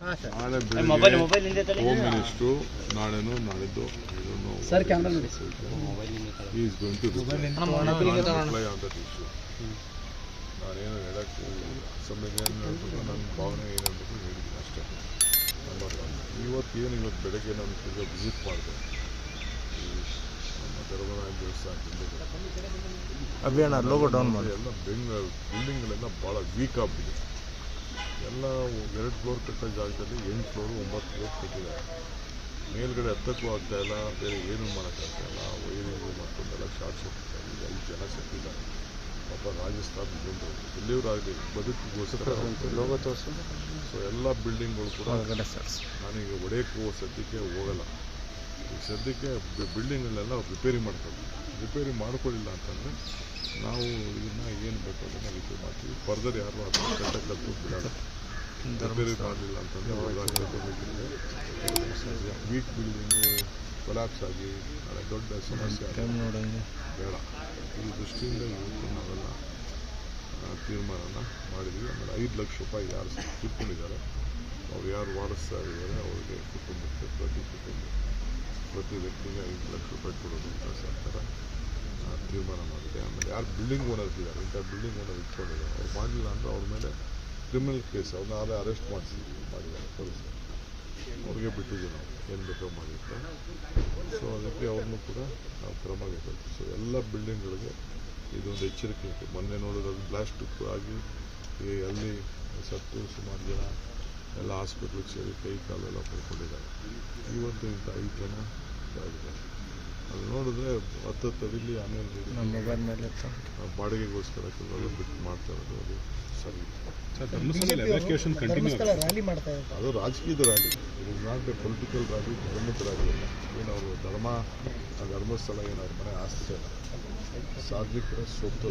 ನಾಳೆ ಮೊಬೈಲ್ ಬೆಳಿಗ್ಗೆ ಮೊಬೈಲ್ ಹಿಂದೆ ತಲೆ ಹೋಮ್ ಮಿನಿಸ್ಟ್ರು ನಾಳೆನೂ ನಾಳಿದ್ದು ಸರ್, ಕ್ಯಾಮ್ರಾ ನೋಡಿ. Is going to reply on that issue ನಾನೇನು ಹೇಳಕ್ಕೆ ಹೇಳ್ಬೇಕು ನನ್ನ ಭಾವನೆ ಏನು ಅಂತ ಹೇಳಿದ್ದೀನಿ ಅಷ್ಟೇ. ಇವತ್ತು ಏನು ಇವತ್ತು ಬೆಳಗ್ಗೆ ನಾನು ತಿರ್ಗಾ ವಿಸಿಟ್ ಮಾಡಿದೆ. ಧರ್ಮರಾಯ ದೇವಸ್ಥಾನ ಅಭಿಯಾನ ಲೋಗೋ ಡೌನ್ ಮಾಡಿ. ಎಲ್ಲ ಬಿಲ್ಡಿಂಗ್ಗಳೆಲ್ಲ ಭಾಳ ವೀಕ್ ಆಗ್ಬಿಟ್ಟಿದೆ. ಎಲ್ಲ ಎರಡು ಫ್ಲೋರ್ ಕಟ್ಟೋ ಜಾಗದಲ್ಲಿ ಎಂಟು ಫ್ಲೋರು ಒಂಬತ್ತು ಫ್ಲೋರ್ ಕಟ್ಟಿದ್ದಾರೆ. ಮೇಲ್ಗಡೆ ಹತ್ತಕ್ಕೂ ಆಗ್ತಾ ಇಲ್ಲ ಬೇರೆ ಏನೂ ಮಾಡೋಕ್ಕಾಗ್ತಾಯಿಲ್ಲ ವೈರಿಂಗು ಮತ್ತೊಂದೆಲ್ಲ ಶಾರ್ಟ್ ಸರ್ಕ್ಯೂಟ್ ಜನ ಐದು ಜನ ಸತ್ತಿದ್ದಾರೆ ಪಾಪ ರಾಜಸ್ಥಾನ ಜನರು ಎಲ್ಲಿಯವರಾಗಲಿ ಬದುಕಿಗೋಸ್ಕರ ಲೋಗೋ ತೋರಿಸು ಸೊ ಎಲ್ಲ ಬಿಲ್ಡಿಂಗ್ಗಳು ಕೂಡ ನನಗೆ ಒಡೆಯಕ್ಕೆ ಹೋಗೋ ಸದ್ಯಕ್ಕೆ ಹೋಗಲ್ಲ. ಈ ಸದ್ಯಕ್ಕೆ ಬಿಲ್ಡಿಂಗಲ್ಲೆಲ್ಲ ರಿಪೇರಿ ಮಾಡ್ಕೊಳ್ಳಿ ರಿಪೇರಿ ಮಾಡ್ಕೊಳ್ಳಿಲ್ಲ ಅಂತಂದರೆ ನಾವು ಇದನ್ನು ಏನು ಬೇಕು ಅದನ್ನು ರಿಪೇರಿ ಮಾಡ್ತೀವಿ. ಫರ್ದರ್ ಯಾರು ಅದನ್ನು ಕಟ್ಟಕ್ಕಂತೂ ಬಿಡೋಣ ಬೇರೆ ಮಾಡಲಿಲ್ಲ ಅಂತಂದರೆ ವೀಕ್ ಬಿಲ್ಡಿಂಗು ಕೊಲಾಪ್ಸ್ ಆಗಿ ದೊಡ್ಡ ಸಮಸ್ಯೆ ಆಗಿ ಟೈಮ್ ನೋಡೋಣ. ಬೇಡ. ಈ ದೃಷ್ಟಿಯಿಂದ ಇವತ್ತು ನಾವೆಲ್ಲ ಆ, ತೀರ್ಮಾನನ ಮಾಡಿದ್ವಿ. ಆಮೇಲೆ ಐದು ಲಕ್ಷ ರೂಪಾಯಿ ಯಾರು ಕಿತ್ಕೊಂಡಿದ್ದಾರೆ. ಅವ್ರು ಯಾರು ವಾರಸ್ತಾ ಇದ್ದಾರೆ ಅವರಿಗೆ ಕುಟುಂಬಕ್ಕೆ ಪ್ರತಿ ಕುಟುಂಬ ಪ್ರತಿ ವ್ಯಕ್ತಿಗೆ ಐದು ಲಕ್ಷ ರೂಪಾಯಿ ಕೊಡೋದು ಅಂತ ಸರ್ಕಾರ ತೀರ್ಮಾನ ಮಾಡಿದೆ. ಆಮೇಲೆ ಯಾರು ಬಿಲ್ಡಿಂಗ್ ಓನರ್ ಇದ್ದಾರೆ. ಇಂಥ ಬಿಲ್ಡಿಂಗ್ ಓನರ್ ಇಟ್ಕೊಂಡಿದ್ದಾರೆ. ಅವ್ರು ಮಾಡಲಿಲ್ಲ ಅಂದರೆ ಅವ್ರ ಮೇಲೆ ಕ್ರಿಮಿನಲ್ ಕೇಸ್ ಅವ್ರನ್ನ ಅದೇ ಅರೆಸ್ಟ್ ಮಾಡಿಸಿ ಮಾಡಿದ್ದಾರೆ ಪೊಲೀಸರು ಅವ್ರಿಗೆ ಬಿಟ್ಟಿದ್ದೀವಿ ನಾವು. ಏನು ಬೇಕೋ ಮಾಡಿತ್ತು ಸೊ ಅದಕ್ಕೆ ಅವ್ರನ್ನೂ ಕೂಡ ನಾವು ಕ್ರಮ ಕೈಗೊಳ್ತೀವಿ. ಸೊ ಎಲ್ಲ ಬಿಲ್ಡಿಂಗ್ಗಳಿಗೆ ಇದೊಂದು ಎಚ್ಚರಿಕೆ ಇತ್ತು. ಮೊನ್ನೆ ನೋಡೋದಾದ್ರೆ ಬ್ಲಾಸ್ಟ್ ಆಗಿ ಈ ಅಲ್ಲಿ ಸತ್ತು ಸುಮಾರು ಜನ ಎಲ್ಲ ಹಾಸ್ಪಿಟ್ಲಿಗೆ ಸೇರಿ ಕೈ ಕಾಲೆಲ್ಲ ಪಡ್ಕೊಂಡಿದ್ದಾರೆ. ಇವತ್ತು ಇಂಥ ಐದು ಜನ ಇದಾಗಿದೆ. ಅದು ನೋಡಿದ್ರೆ ಹತ್ತತ್ತು ಅಡಿಲಿ ಆಮೇಲೆ ನಮ್ಮ ಮೊಬೈಲ್ ಮೇಲೆ ಇತ್ತು. ಬಾಡಿಗೆಗೋಸ್ಕರ ಕೆಲವೆಲ್ಲ ಬಿಟ್ಟು ಮಾಡ್ತಾ ಇರೋದು ಅದು ಸರಿ. ಅದು ರಾಜಕೀಯದ rally it is not a political rally ಧರ್ಮದ ರ್ಯಾಲಿ ಅಲ್ಲ. ಏನು ಅವರು ಧರ್ಮ ಆ ಧರ್ಮಸ್ಥಳ ಏನೋ ಅವ್ರ ಮನೆ ಆಸ್ತಿ ಅಲ್ಲ. ಸಾರ್ವಜನಿಕರ ಸ್ವತ್ತು